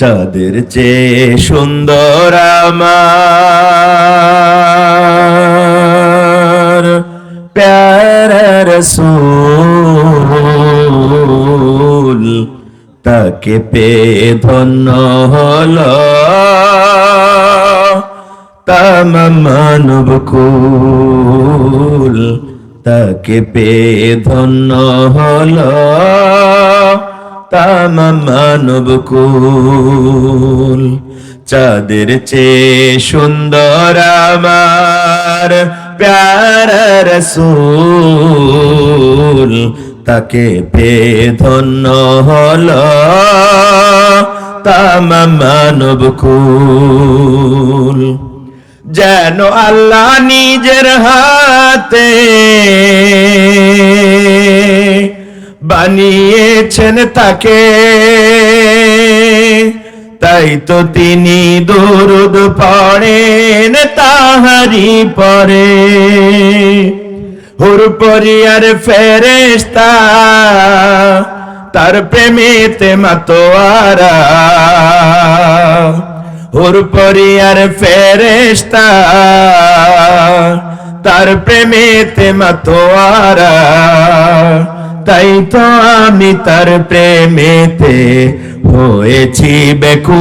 চাঁদের চেয়ে সুন্দর আমার। প্যারা রসূল তাকে পে ধন্য হল। তাম মানব কুল তাকে পে ধন্য হল। তাম মানব কুল। চাঁদের চেয়ে সুন্দর আমার প্যারা রসূল। তাকে পে ধন্য হল তাম মানব কুল। যেন আল্লাহ নিজের হাতে বানিয়েছেন তাকে। তাই তো তিনি দরুদ পড়েন তাহারি পরে। হুর পরিয়ার ফেরেস্তা তার প্রেমেতে মাতোয়ারা। হুর পরিয়ার ফেরেস্তা তার প্রেমেতে মাতোয়ারা। তাই তো আমি তার প্রেমেতে হয়েছি বেকুল।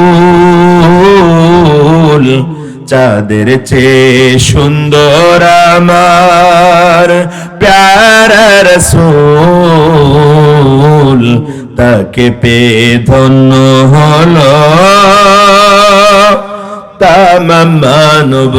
চাঁদের চেয়ে সুন্দর আমার প্যারা তাকে পে ধন্য হল তাম মানব